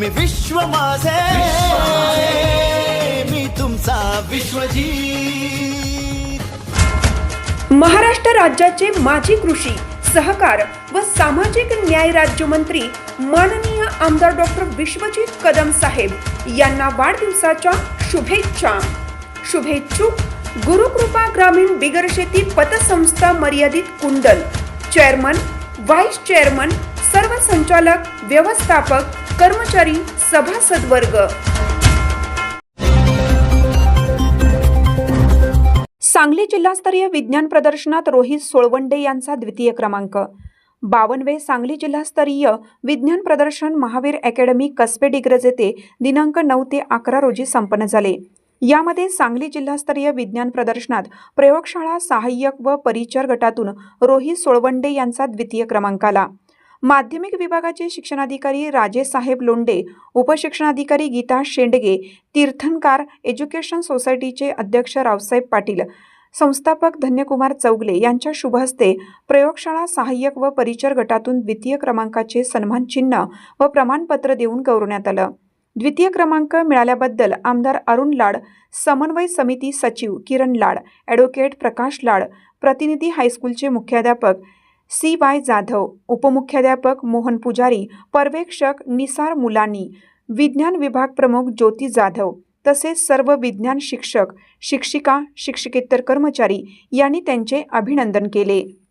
मी विश्व माझे. मी तुमचा विश्वजीत. महाराष्ट्र राज्याचे माजी कृषी सहकार व सामाजिक न्याय राज्यमंत्री माननीय आमदार डॉक्टर विश्वजित कदम साहेब यांना वाढदिवसाच्या शुभेच्छा. शुभेच्छुक गुरुकृपा ग्रामीण बिगर शेती पतसंस्था मर्यादित कुंडल. चेअरमन व्हाईस चेअरमन सर्व संचालक व्यवस्थापक कर्मचारी सभासद वर्ग सांगली जिल्हास्तरीय विज्ञान प्रदर्शनात रोहित सोळवंडे यांचा द्वितीय क्रमांक. बावनवे सांगली जिल्हास्तरीय विज्ञान प्रदर्शन महावीर अकॅडमी कसबे डिग्रज येथे दिनांक नऊ ते अकरा रोजी संपन्न झाले. यामध्ये सांगली जिल्हास्तरीय विज्ञान प्रदर्शनात प्रयोगशाळा सहाय्यक व परिचर गटातून रोहित सोळवंडे यांचा द्वितीय क्रमांक आला. माध्यमिक विभागाचे शिक्षणाधिकारी राजेसाहेब लोंडे उपशिक्षणाधिकारी गीता शेंडगे तीर्थनकार एज्युकेशन सोसायटीचे अध्यक्ष रावसाहेब पाटील संस्थापक धन्यकुमार चौगले यांच्या शुभ हस्ते प्रयोगशाळा सहाय्यक व परिचर गटातून द्वितीय क्रमांकाचे सन्मान चिन्ह व प्रमाणपत्र देऊन गौरवण्यात आलं. द्वितीय क्रमांक मिळाल्याबद्दल आमदार अरुण लाड समन्वय समिती सचिव किरण लाड ॲडव्होकेट प्रकाश लाड प्रतिनिधी हायस्कूलचे मुख्याध्यापक सी वाय जाधव उपमुख्याध्यापक मोहन पुजारी पर्यवेक्षक निसार मुलानी विज्ञान विभाग प्रमुख ज्योती जाधव तसेच सर्व विज्ञान शिक्षक शिक्षिका शिक्षकेतर कर्मचारी यांनी त्यांचे अभिनंदन केले.